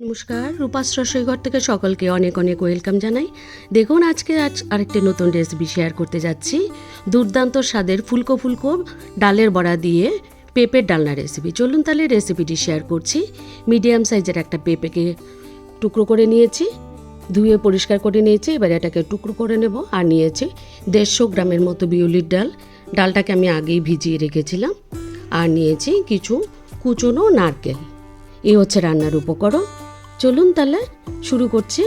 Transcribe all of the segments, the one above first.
নমস্কার রূপাস রসইঘর থেকে সকলকে অনেক অনেক ওয়েলকাম জানাই। দেখুন, আজকে আজ আরেকটি নতুন রেসিপি শেয়ার করতে যাচ্ছি। দুর্দান্ত স্বাদের ফুলকো ফুলকো ডালের বড়া দিয়ে পেঁপের ডালনা রেসিপি চলুন তাহলে রেসিপিটি শেয়ার করছি। মিডিয়াম সাইজের একটা পেঁপেকে টুকরো করে নিয়েছি, ধুয়ে পরিষ্কার করে নিয়েছি, এবার এটাকে টুকরো করে নেব আর নিয়েছি দেড়শো গ্রামের মতো বিউলির ডাল। ডালটাকে আমি আগেই ভিজিয়ে রেখেছিলাম। আর নিয়েছি কিছু কুচনো নারকেল। এই হচ্ছে রান্নার উপকরণ। চলুন তাহলে শুরু করছি।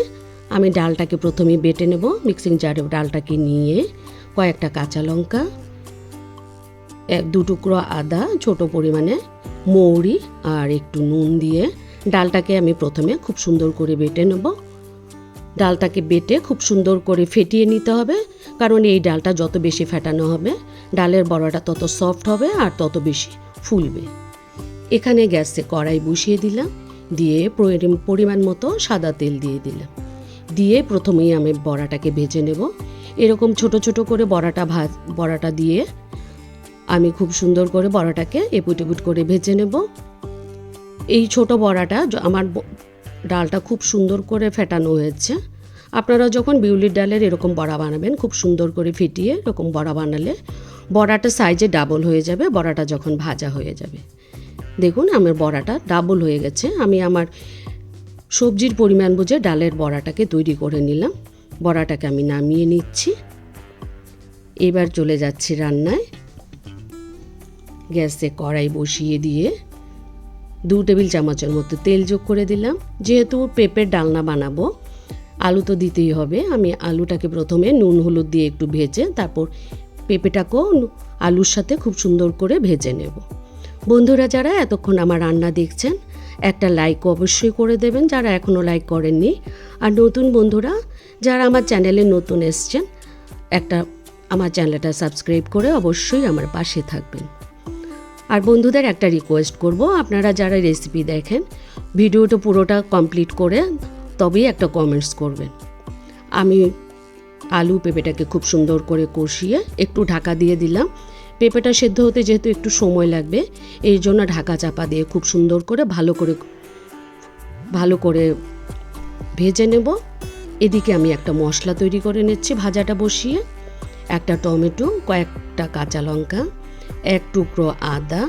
আমি ডালটাকে প্রথমে বেটে নেব। মিক্সিং জারে ডালটাকে নিয়ে কয়েকটা কাঁচা লঙ্কা, এক দু টুকরো আদা, ছোট পরিমাণে মৌরি আর একটু নুন দিয়ে ডালটাকে আমি প্রথমে খুব সুন্দর করে বেটে নেব। ডালটাকে বেটে খুব সুন্দর করে ফেটিয়ে নিতে হবে, কারণ এই ডালটা যত বেশি ফেটানো হবে, ডালের বড়াটা তত সফট হবে আর তত বেশি ফুলবে। এখানে গ্যাসে কড়াই বসিয়ে দিলাম। দিয়ে পরিমাণ মতো সাদা তেল দিয়ে দিলাম। দিয়ে প্রথমেই আমি বড়াটাকে ভেজে নেব। এরকম ছোট ছোট করে বড়াটা ভাজ বড়াটা দিয়ে আমি খুব সুন্দর করে বড়াটাকে এপুট এপুট করে ভেজে নেব। এই ছোট বড়াটা আমার ডালটা খুব সুন্দর করে ফেটানো হয়েছে। আপনারা যখন বিউলির ডালের এরকম বড়া বানাবেন, খুব সুন্দর করে ফিটিয়ে এরকম বড়া বানালে বড়াটা সাইজে ডাবল হয়ে যাবে, বড়াটা যখন ভাজা হয়ে যাবে। দেখুন, আমার বড়াটা ডাবল হয়ে গেছে। আমি আমার সবজির পরিমাণ বুঝে ডালের বড়াটাকে তৈরি করে নিলাম। বড়াটাকে আমি নামিয়ে নিচ্ছি। এবার চলে যাচ্ছি রান্নায়। গ্যাসে কড়াই বসিয়ে দিয়ে দু টেবিল চামচের মতো তেল যোগ করে দিলাম। যেহেতু পেঁপের ডালনা বানাবো, আলু তো দিতেই হবে। আমি আলুটাকে প্রথমে নুন, হলুদ দিয়ে একটু ভেজে তারপর পেঁপেটাকেও আলুর সাথে খুব সুন্দর করে ভেজে নেব। বন্ধুরা যারা এতক্ষণ আমার রান্না দেখছেন, একটা লাইক অবশ্যই করে দেবেন, যারা এখনও লাইক করেননি। আর নতুন বন্ধুরা, যারা আমার চ্যানেলে নতুন এসছেন, একটা আমার চ্যানেলটা সাবস্ক্রাইব করে অবশ্যই আমার পাশে থাকবেন। আর বন্ধুদের একটা রিকোয়েস্ট করব, আপনারা যারা রেসিপি দেখেন, ভিডিওটা পুরোটা কমপ্লিট করে তবেই একটা কমেন্টস করবেন। আমি আলু পেঁপেটাকে খুব সুন্দর করে কষিয়ে একটু ঢাকা দিয়ে দিলাম। পেঁপেটা সেদ্ধ হতে যেহেতু একটু সময় লাগবে এই জন্য ঢাকা চাপা দিয়ে খুব সুন্দর করে ভালো করে ভালো করে ভেজে নেব। এদিকে আমি একটা মশলা তৈরি করে নিচ্ছি ভাজাটা বসিয়ে। একটা টমেটো, কয়েকটা কাঁচা লঙ্কা, এক টুকরো আদা,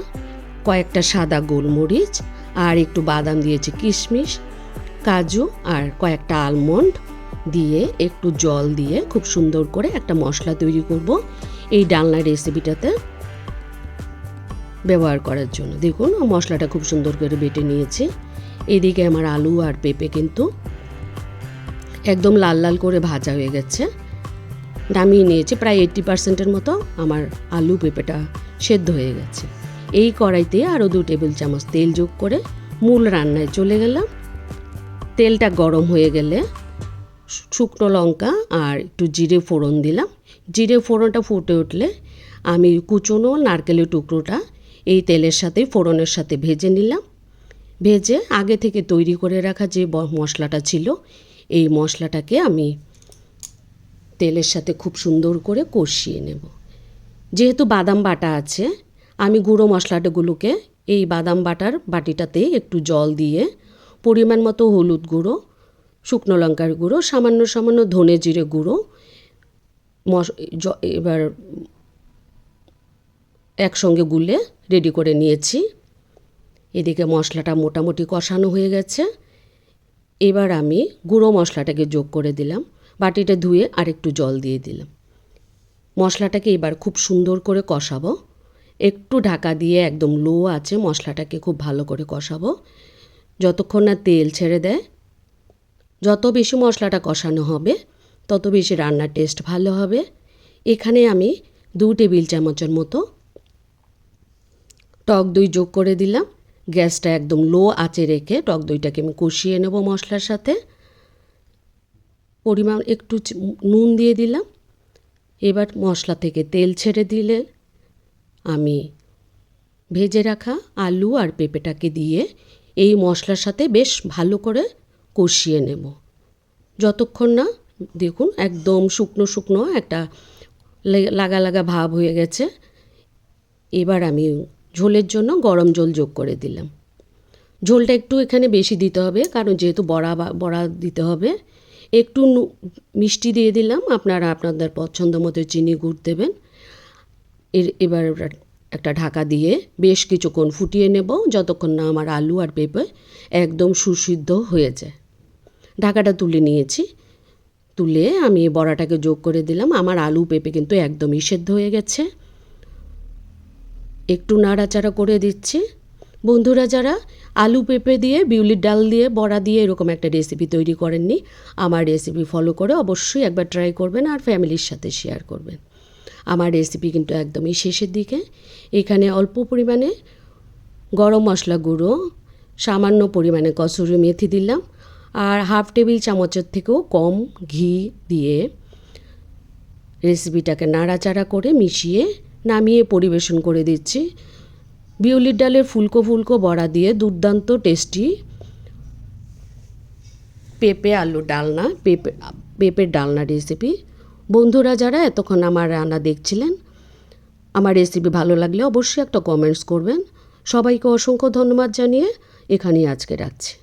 কয়েকটা সাদা গোলমরিচ আর একটু বাদাম দিয়েছি কিশমিশ, কাজু আর কয়েকটা আলমন্ড দিয়ে একটু জল দিয়ে খুব সুন্দর করে একটা মশলা তৈরি করব। এই ডালনা রেসিপিটাতে ব্যবহার করার জন্য। দেখুন মশলাটা খুব সুন্দর করে বেটে নিয়েছি। এদিকে আমার আলু আর পেঁপে কিন্তু একদম লাল লাল করে ভাজা হয়ে গেছে। নামিয়ে নিয়েছি, প্রায় এইট্টি পার্সেন্টের মতো আমার আলু পেঁপেটা সেদ্ধ হয়ে গেছে। এই কড়াইতে আরও দু টেবিল চামচ তেল যোগ করে মূল রান্নায় চলে গেলাম। তেলটা গরম হয়ে গেলে শুকনো লঙ্কা আর একটু জিরে ফোড়ন দিলাম। জিরে ফোড়নটা ফুটে উঠলে আমি কুচনো নারকেলের টুকরোটা এই তেলের সাথে, ফোড়নের সাথে ভেজে নিলাম। ভেজে আগে থেকে তৈরি করে রাখা যে মশলাটা ছিল, এই মশলাটাকে আমি তেলের সাথে খুব সুন্দর করে কষিয়ে নেব। যেহেতু বাদাম বাটা আছে, আমি গুঁড়ো মশলাটাগুলোকে এই বাদাম বাটার বাটিটাতে একটু জল দিয়ে পরিমাণ মতো হলুদ গুঁড়ো, শুকনো লঙ্কার গুঁড়ো, সামান্য সামান্য ধনে জিরে গুঁড়ো মশ এবার একসঙ্গে গুলে রেডি করে নিয়েছি। এদিকে মশলাটা মোটামুটি কষানো হয়ে গেছে। এবার আমি গুঁড়ো মশলাটাকে যোগ করে দিলাম। বাটিটা ধুয়ে আরেকটু জল দিয়ে দিলাম। মশলাটাকে এবার খুব সুন্দর করে কষাবো। একটু ঢাকা দিয়ে একদম লো আছে মশলাটাকে খুব ভালো করে কষাবো। যতক্ষণ না তেল ছেড়ে দেয়, যত বেশি মশলাটা কষানো হবে তত বেশি রান্নার টেস্ট ভালো হবে। এখানে আমি দু টেবিল চামচের মতো টক দই যোগ করে দিলাম। গ্যাসটা একদম লো আঁচে রেখে টক দইটাকে আমি কষিয়ে নেব মশলার সাথে। পরিমাণ একটু নুন দিয়ে দিলাম। এবার মশলা থেকে তেল ছেড়ে দিলে আমি ভেজে রাখা আলু আর পেঁপেটাকে দিয়ে এই মশলার সাথে বেশ ভালো করে কষিয়ে নেব। যতক্ষণ না দেখুন, একদম শুকনো শুকনো একটা লাগা লাগা ভাব হয়ে গেছে। এবার আমি ঝোলের জন্য গরম জল যোগ করে দিলাম। ঝোলটা একটু এখানে বেশি দিতে হবে, কারণ যেহেতু বড়া বড়া দিতে হবে। একটু মিষ্টি দিয়ে দিলাম, আপনারা আপনাদের পছন্দ মতো চিনি গুড় দেবেন। এর, এবার একটা ঢাকা দিয়ে বেশ কিছুক্ষণ ফুটিয়ে নেব, যতক্ষণ না আমার আলু আর পেঁপে একদম সুসিদ্ধ হয়ে যায়। ঢাকাটা তুলে নিয়েছি। তুলে আমি বড়াটাকে যোগ করে দিলাম। আমার আলু পেঁপে কিন্তু একদমই সেদ্ধ হয়ে গেছে। একটু নাড়াচাড়া করে দিচ্ছি। বন্ধুরা যারা আলু পেঁপে দিয়ে, বিউলির ডাল দিয়ে, বড়া দিয়ে এরকম একটা রেসিপি তৈরি করেননি, আমার রেসিপি ফলো করে অবশ্যই একবার ট্রাই করবেন আর ফ্যামিলির সাথে শেয়ার করবেন। আমার রেসিপি কিন্তু একদমই শেষের দিকে। এখানে অল্প পরিমাণে গরম মশলা গুঁড়ো, সামান্য পরিমাণে কসুরি মেথি দিলাম। আর হাফ টেবিল চামচের থেকেও কম ঘি দিয়ে রেসিপিটাকে নাড়াচাড়া করে মিশিয়ে নামিয়ে পরিবেশন করে দিচ্ছি। বিউলির ডালের ফুলকো ফুলকো বড়া দিয়ে দুর্দান্ত টেস্টি পেঁপে আলু ডালনা, পেঁপে, পেঁপের ডালনা রেসিপি। বন্ধুরা, যারা এতক্ষণ আমার রান্না দেখছিলেন, আমার রেসিপি ভালো লাগলে অবশ্যই একটা কমেন্টস করবেন। সবাইকে অসংখ্য ধন্যবাদ জানিয়ে এখানেই আজকে রাখছি।